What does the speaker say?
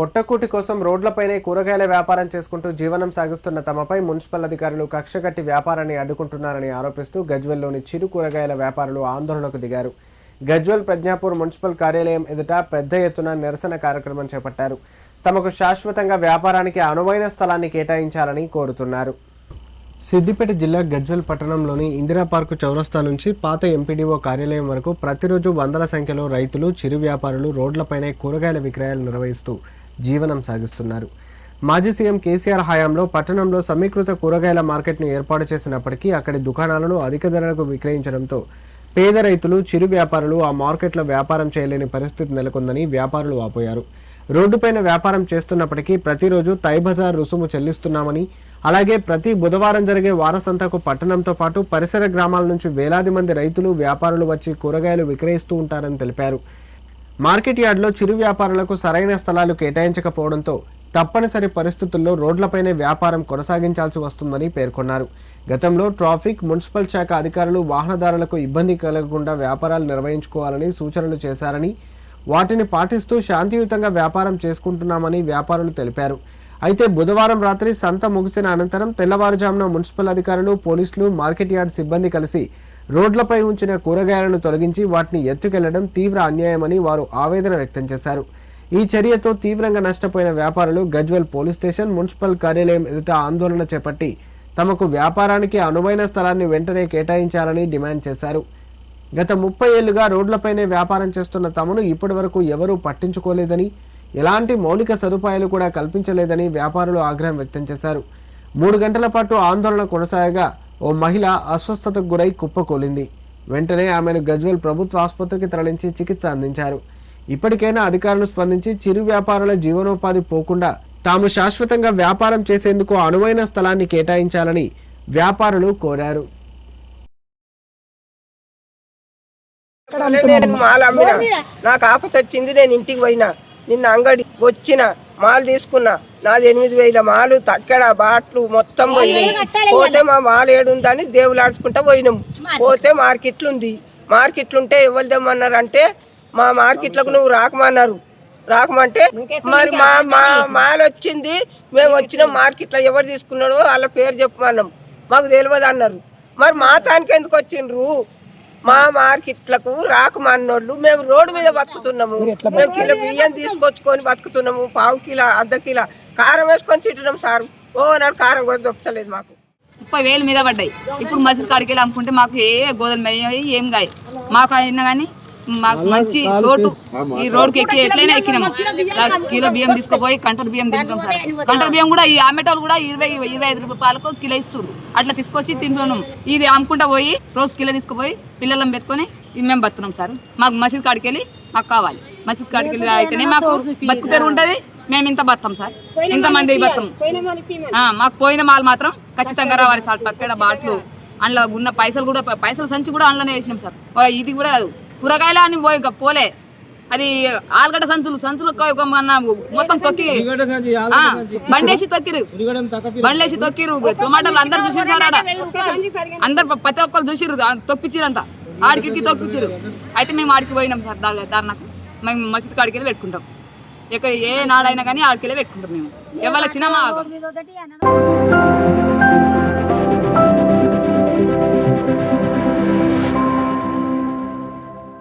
పొట్టకూటి కోసం రోడ్లపైనే కూరగాయల వ్యాపారం చేసుకుంటూ జీవనం సాగిస్తున్న తమపై మున్సిపల్ అధికారులు కక్షగట్టి వ్యాపారాన్ని అడ్డుకుంటున్నారని ఆరోపిస్తూ గజ్వెల్లోని చిరు కూరగాయల వ్యాపారులు ఆందోళనకు దిగారు. గజ్వెల్ ప్రజ్ఞాపూర్ మున్సిపల్ కార్యాలయం ఎదుట పెద్ద ఎత్తున నిరసన కార్యక్రమం చేపట్టారు. తమకు శాశ్వతంగా వ్యాపారానికి అనువైన స్థలాన్ని కేటాయించాలని కోరుతున్నారు. సిద్దిపేట జిల్లా గజ్వెల్ పట్టణంలోని ఇందిరా పార్కు చౌరస్తా నుంచి పాత ఎంపీడీఓ కార్యాలయం వరకు ప్రతిరోజు వందల సంఖ్యలో రైతులు చిరు వ్యాపారులు రోడ్లపైనే కూరగాయల విక్రయాలు నిర్వహిస్తూ జీవనం సాగిస్తున్నారు. మాజీ సీఎం కేసీఆర్ హయాంలో పట్టణంలో సమీకృత కూరగాయల మార్కెట్ను ఏర్పాటు చేసినప్పటికీ అక్కడి దుకాణాలను అధిక ధరలకు విక్రయించడంతో పేద రైతులు చిరు వ్యాపారులు ఆ మార్కెట్లో వ్యాపారం చేయలేని పరిస్థితి నెలకొందని వ్యాపారులు వాపోయారు. రోడ్డుపైన వ్యాపారం చేస్తున్నప్పటికీ ప్రతిరోజు తైబజార్ రుసుము చెల్లిస్తున్నామని అలాగే ప్రతి బుధవారం జరిగే వారసంతకు పట్టణంతో పాటు పరిసర గ్రామాల నుంచి వేలాది మంది రైతులు వ్యాపారులు వచ్చి కూరగాయలు విక్రయిస్తూ ఉంటారని తెలిపారు. మార్కెట్ యార్డ్లో చిరు వ్యాపారులకు సరైన స్థలాలు కేటాయించకపోవడంతో తప్పనిసరి పరిస్థితుల్లో రోడ్లపైనే వ్యాపారం కొనసాగించాల్సి వస్తుందని పేర్కొన్నారు. గతంలో ట్రాఫిక్ మున్సిపల్ శాఖ అధికారులు వాహనదారులకు ఇబ్బంది కలగకుండా వ్యాపారాలు నిర్వహించుకోవాలని సూచనలు చేశారని వాటిని పాటిస్తూ శాంతియుతంగా వ్యాపారం చేసుకుంటున్నామని వ్యాపారులు తెలిపారు. అయితే బుధవారం రాత్రి సంత ముగిసిన అనంతరం తెల్లవారుజామున మున్సిపల్ అధికారులు పోలీసులు మార్కెట్ యార్డ్ సిబ్బంది కలిసి రోడ్లపై ఉంచిన కూరగాయలను తొలగించి వాటిని ఎత్తుకెళ్ళడం తీవ్ర అన్యాయమని వారు ఆవేదన వ్యక్తం చేశారు. ఈ చర్యతో తీవ్రంగా నష్టపోయిన వ్యాపారులు గజ్వెల్ పోలీస్ స్టేషన్ మున్సిపల్ కార్యాలయం ఎదుట ఆందోళన చేపట్టి తమకు వ్యాపారానికి అనువైన స్థలాన్ని వెంటనే కేటాయించాలని డిమాండ్ చేశారు. గత ముప్పై ఏళ్ళుగా రోడ్లపైనే వ్యాపారం చేస్తున్న తమను ఇప్పటి వరకు ఎవరూ పట్టించుకోలేదని ఎలాంటి మౌలిక సదుపాయాలు కూడా కల్పించలేదని వ్యాపారులు ఆగ్రహం వ్యక్తం చేశారు. మూడు గంటల పాటు ఆందోళన కొనసాగగా ఓ మహిళ అస్వస్థతకు గురై కుప్పకూలింది వెంటనే ఆమెను గజ్వెల్ ప్రభుత్వ ఆసుపత్రికి తరలించి చికిత్స అందించారు. ఇప్పటికైనా అధికారులు స్పందించి చిరు వ్యాపారుల జీవనోపాధి పోకుండా తాము శాశ్వతంగా వ్యాపారం చేసేందుకు అనువైన స్థలాన్ని కేటాయించాలని వ్యాపారులు కోరారు. నేను మాల అమ్మిన నాకు ఆపత వచ్చింది నేను ఇంటికి పోయినా. నిన్న అంగడి వచ్చిన మాలు తీసుకున్నా. నాది ఎనిమిది వేల మాలు తక్కడ బాట్లు మొత్తం పోయినాయి. పోతే మా మాలు ఏడుందని దేవులాడుచుకుంటా పోయినాం. పోతే మార్కెట్లు ఉంది మార్కెట్లు ఉంటే ఎవరు తెమ్మన్నారు అంటే మా మార్కెట్లకు నువ్వు రాకమన్నారు. రాకమంటే మరి మా మా మాల్ వచ్చింది. మేము వచ్చిన మార్కెట్లో ఎవరు తీసుకున్నాడో వాళ్ళ పేరు చెప్పమన్నాం. మాకు తెలియదు అన్నారు మరి మా తానికి ఎందుకు వచ్చిండ్రు? మా మార్కెట్లకు రాకమన్నోళ్ళు మేము రోడ్డు మీద బతుకుతున్నాము. మేము కిలో బియ్యం తీసుకొచ్చుకొని బతుకుతున్నాము. పావు కిలో అర్ధ కిలో కారం వేసుకొని తింటున్నాం సార్. ఓ నాడు కారం కూడా దొరకలేదు మాకు. ముప్పై వేలు మీద పడ్డాయి. ఇప్పుడు మసీద్ కాడికి వెళ్ళి అమ్ముకుంటే మాకు ఏ గోధుమ ఏం గాయ మాకు అయినా కానీ మాకు మంచి రోడ్డు ఈ రోడ్డుకి ఎక్కి ఎట్లయినా ఎక్కినాము కిలో బియ్యం తీసుకుపోయి కంటర్ బియ్యం తింటాం సార్. కంటర్ బియ్యం కూడా ఈ ఆమెటోళ్ళు కూడా ఇరవై ఇరవై ఐదు రూపాయలకు కిలో ఇస్తారు అట్లా తీసుకొచ్చి తింటున్నాం. ఇది అమ్ముకుంటా పోయి రోజు కిలో తీసుకుపోయి పిల్లలను పెట్టుకొని మేము బతున్నాం సార్. మాకు మసీద్ కాడికి వెళ్ళి మాకు కావాలి. మసీద్ కాడికి వెళ్ళి అయితేనే మాకు బతుకు తెరువు ఉంటుంది. మేము ఇంత బతాం సార్. ఇంతమంది బతాం ఆ, మాకు పోయిన మాల్ మాత్రం ఖచ్చితంగా రావాలి సార్. పక్కడ బాట్లు. అందులో ఉన్న పైసలు కూడా పైసల సంచి కూడా అందులోనే వేసినాం సార్. ఓ, ఇది కూడా కాదు కూరగాయలు అని పోయి పోలే. అది ఆలుగడ్డ సంచులు సంచులు మొత్తం తొక్కి ఆ, బండేసి తొక్కిరు. బండేసి తొక్కిరు. టొమాటోలు అందరు చూసేసారు ఆడ. అందరు ప్రతి ఒక్కరు చూసిరు తొక్కిచ్చిరంతా ఆడికి తొక్కిచ్చిరు అయితే మేము ఆడికి పోయినాం సార్ దాని దారుణకు మేము మసీద్ కాడికి వెళ్ళి పెట్టుకుంటాం. ఇక ఏ నాడైనా కానీ ఆడికి వెళ్ళి పెట్టుకుంటాం మేము. ఎవరు వచ్చినా